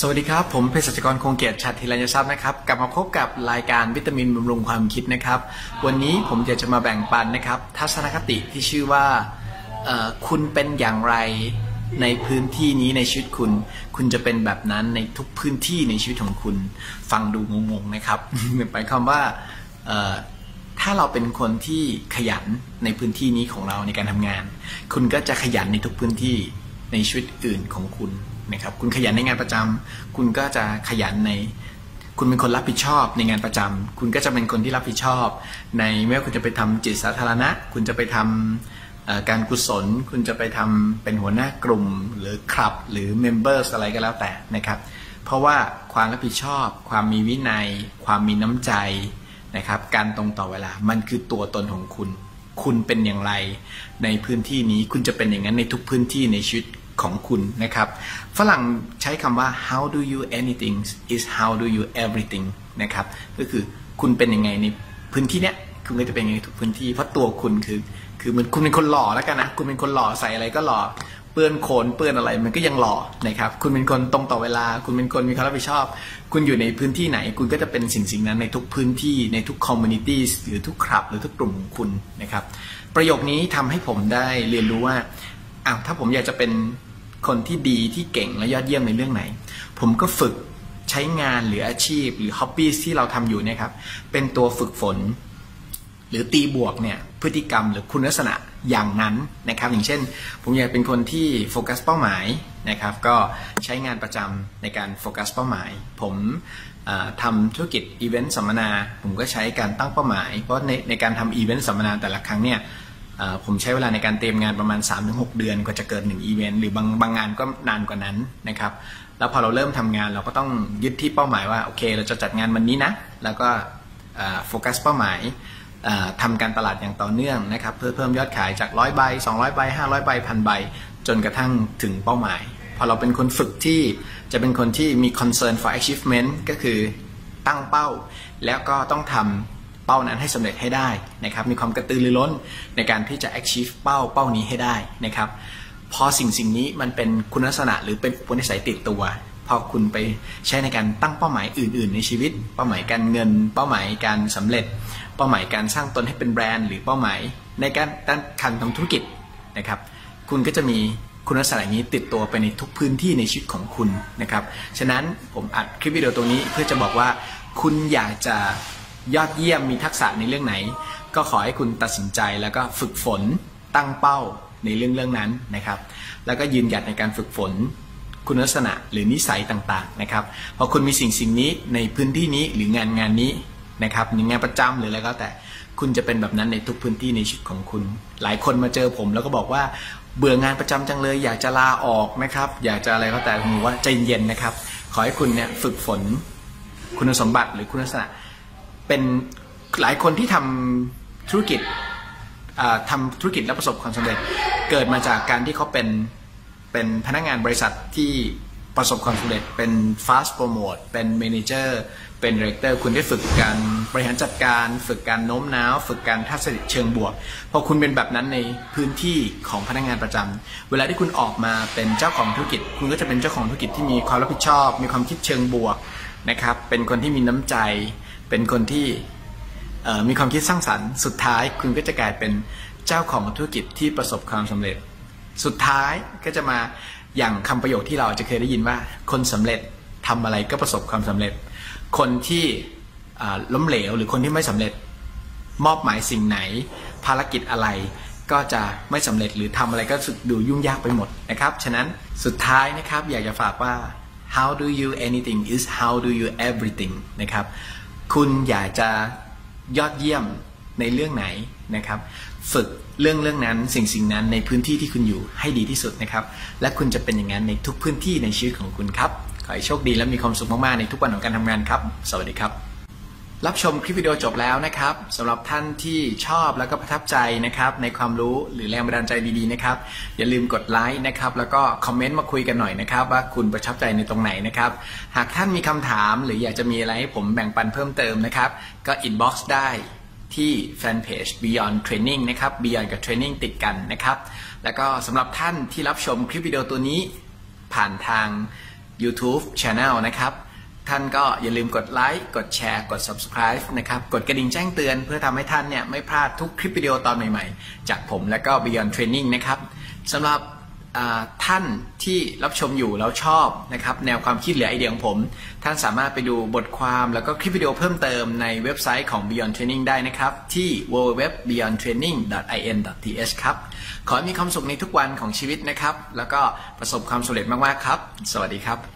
สวัสดีครับ ผมเภสัชกรคงเกียรติชัดธีรัญทรัพย์นะครับ กลับมาพบกับรายการวิตามินบำรุงความคิดนะครับ วันนี้ผมอยากจะมาแบ่งปันนะครับ ทัศนคติที่ชื่อว่าคุณเป็นอย่างไรในพื้นที่นี้ในชีวิตคุณ คุณจะเป็นแบบนั้นในทุกพื้นที่ในชีวิตของคุณ ฟังดูงงๆนะครับหมายความว่าถ้าเราเป็นคนที่ขยันในพื้นที่นี้ของเราในการทำงาน คุณก็จะขยันในทุกพื้นที่ในชีวิตอื่นของคุณ นะครับคุณขยันในงานประจำคุณก็จะขยันใน คุณเป็นคนรับผิดชอบในงานประจำคุณก็จะเป็นคนที่รับผิดชอบ ในไม่ว่าคุณจะไปทำจิตสาธารณะ คุณจะไปทำเอ่อการกุศล คุณจะไปทำเป็นหัวหน้ากลุ่ม หรือคลับหรือเมมเบอร์อะไรก็แล้วแต่นะครับเพราะว่าความรับผิดชอบ ความมีวินัย ความมีน้ำใจนะครับการตรงต่อเวลามันคือตัวตนของคุณ คุณเป็นอย่างไร ในพื้นที่นี้คุณจะเป็นอย่างนั้นในทุกพื้นที่ในชีวิต ของคุณนะครับ ฝรั่งใช้คำว่า how do you anything is how do you everything นะครับ ก็คือคุณเป็นยังไงในพื้นที่เนี้ยคุณก็จะเป็นยังไงทุกพื้นที่เพราะตัวคุณคือคือมันคุณเป็นคนหล่อแล้วกันนะคุณเป็นคนหล่อใส่อะไรก็หล่อเปื้อนโคนเปื้อนอะไรมันก็ยังหล่อนะครับ คุณเป็นคนตรงต่อเวลา คุณเป็นคนมีความรับผิดชอบ คุณอยู่ในพื้นที่ไหน คุณก็จะเป็นสิ่งสิ่งนั้นในทุกพื้นที่ในทุกคอมมูนิตี้หรือทุกคลับหรือทุกกลุ่มของคุณนะครับ ประโยคนี้ทำให้ผมได้เรียนรู้ว่าอ้าวถ้าผมอยากจะเป็น คนที่ดีที่เก่งและยอดเยี่ยมในเรื่องไหน ผมก็ฝึกใช้งานหรืออาชีพหรือฮ็อบบี้ที่เราทำอยู่เนี่ยครับ เป็นตัวฝึกฝน หรือตีบวกเนี่ยพฤติกรรมหรือคุณลักษณะอย่างนั้นนะครับ อย่างเช่น ผมอยากเป็นคนที่โฟกัสเป้าหมายนะครับ ก็ใช้งานประจำในการโฟกัสเป้าหมาย ผมทำธุรกิจอีเวนต์สัมมนา ผมก็ใช้การตั้งเป้าหมาย เพราะในในการทำอีเวนต์สัมมนาแต่ละครั้งเนี่ย ผมใช้เวลาในการเตรียมงานประมาณ 3-6 เดือนกว่าจะเกิด1อีเวนต์หรือบางบางงานก็นานกว่านั้นนะครับแล้วพอเราเริ่มทำงานเราก็ต้องยึดที่เป้าหมายว่าโอเค เราจะจัดงานวันนี้นะ แล้วก็โฟกัสเป้าหมายเอ่อทำการตลาดอย่างต่อเนื่องนะครับเพื่อเพิ่มยอดขายจาก100ใบ200ใบ500ใบพันใบ จนกระทั่งถึงเป้าหมาย พอเราเป็นคนฝึกที่จะเป็นคนที่มี concern for achievement ก็คือตั้งเป้า แล้วก็ต้องทำ เป้านั้นให้สำเร็จให้ได้นะครับมีความกระตือรือร้นในการที่จะ achieve เป้าเป้านี้ให้ได้นะครับพอสิ่งสิ่งนี้มันเป็นคุณลักษณะหรือเป็นอุปนิสัยติดตัว พอคุณไปใช้ในการตั้งเป้าหมายอื่น ๆ ในชีวิต เป้าหมายการเงิน เป้าหมายการสำเร็จ เป้าหมายการสร้างตนให้เป็นแบรนด์ หรือเป้าหมายในการด้านการทำธุรกิจนะครับ คุณก็จะมีคุณลักษณะนี้ติดตัวไปในทุกพื้นที่ในชีวิตของคุณนะครับ ฉะนั้นผมอัดคลิปวิดีโอตรงนี้เพื่อจะบอกว่าคุณอยากจะ ยอดเยี่ยมมีทักษะในเรื่องไหน ก็ขอให้คุณตัดสินใจแล้วก็ฝึกฝนตั้งเป้าในเรื่องเรื่องนั้นนะครับ แล้วก็ยืนหยัดในการฝึกฝนคุณลักษณะหรือนิสัยต่างๆนะครับพอคุณมีสิ่งสิ่งนี้ในพื้นที่นี้หรืองานงานนี้นะครับงานประจำหรืออะไรก็แต่คุณจะเป็นแบบนั้นในทุกพื้นที่ในชีวิตของคุณ หลายคนมาเจอผมแล้วก็บอกว่าเบื่องานประจำจังเลย อยากจะลาออกนะครับอยากจะอะไรก็แต่ผมว่าใจเย็นนะครับ ขอให้คุณเนี่ยฝึกฝนคุณสมบัติหรือคุณลักษณะ เป็นหลายคนที่ทำธุรกิจอ่าทำธุรกิจแล้วประสบความสำเร็จ เกิดมาจากการที่เขาเป็นเป็นพนักงานบริษัทที่ประสบความสำเร็จเป็น fast promote เป็น manager เป็น director คุณได้ฝึกการบริหารจัดการ ฝึกการโน้มน้าว ฝึกการทัศนเชิงบวก พอคุณเป็นแบบนั้นในพื้นที่ของพนักงานประจำเวลาที่คุณออกมาเป็นเจ้าของธุรกิจ คุณก็จะเป็นเจ้าของธุรกิจที่มีความรับผิดชอบ มีความคิดเชิงบวกนะครับเป็นคนที่มีน้ำใจ เป็นคนที่มีความคิดสร้างสรรค์สุดท้ายคุณก็จะกลายเป็นเจ้าของธุรกิจที่ประสบความสำเร็จ สุดท้ายก็จะมาอย่างคำประโยคที่เราจะเคยได้ยินว่า คนสำเร็จทำอะไรก็ประสบความสำเร็จ คนที่ล้มเหลวหรือคนที่ไม่สำเร็จมอบหมายสิ่งไหน ภารกิจอะไรก็จะไม่สำเร็จหรือทำอะไรก็สึกดูยุ่งยากไปหมดนะครับ ฉะนั้นสุดท้ายนะครับอยากจะฝากว่า how do you anything is how do you everything นะครับ คุณอยากจะยอดเยี่ยมในเรื่องไหนนะครับ ฝึกเรื่องเรื่องนั้นสิ่งสิ่งนั้นในพื้นที่ที่คุณอยู่ให้ดีที่สุดนะครับ และคุณจะเป็นอย่างนั้นในทุกพื้นที่ในชีวิตของคุณครับ ขอให้โชคดีและมีความสุขมากๆในทุกวันของการทำงานครับ สวัสดีครับ รับชมคลิปวิดีโอจบแล้วนะครับสำหรับท่านที่ชอบแล้วก็ประทับใจนะครับ ในความรู้หรือแรงบันดาลใจดีๆนะครับ อย่าลืมกดไลค์นะครับ แล้วก็คอมเมนต์มาคุยกันหน่อยนะครับ ว่าคุณประทับใจในตรงไหนนะครับ หากท่านมีคำถามหรืออยากจะมีอะไรให้ผมแบ่งปันเพิ่มเติมนะครับ ก็อินบ็อกซ์ได้ที่แฟนเพจ Beyond Training นะครับ Beyond กับ Training ติดกันนะครับ แล้วก็สำหรับท่านที่รับชมคลิปวิดีโอตัวนี้ผ่านทาง YouTube Channel นะครับ ท่านก็อย่าลืมกดไลค์ กดแชร์ กด subscribe นะครับ กดกระดิ่งแจ้งเตือนเพื่อทำให้ท่านเนี่ยไม่พลาดทุกคลิปวิดีโอตอนใหม่ๆ จากผมและก็ Beyond Training นะครับสำหรับท่านที่รับชมอยู่แล้วชอบนะครับแนวความคิดหรือไอเดียของผม ท่านสามารถไปดูบทความแล้วก็คลิปวิดีโอเพิ่มเติมในเว็บไซต์ของ Beyond Training ได้นะครับ ที่ www.beyondtraining.in.th ครับ ขอให้มีความสุขในทุกวันของชีวิตนะครับ แล้วก็ประสบความสำเร็จมากๆครับ สวัสดีครับ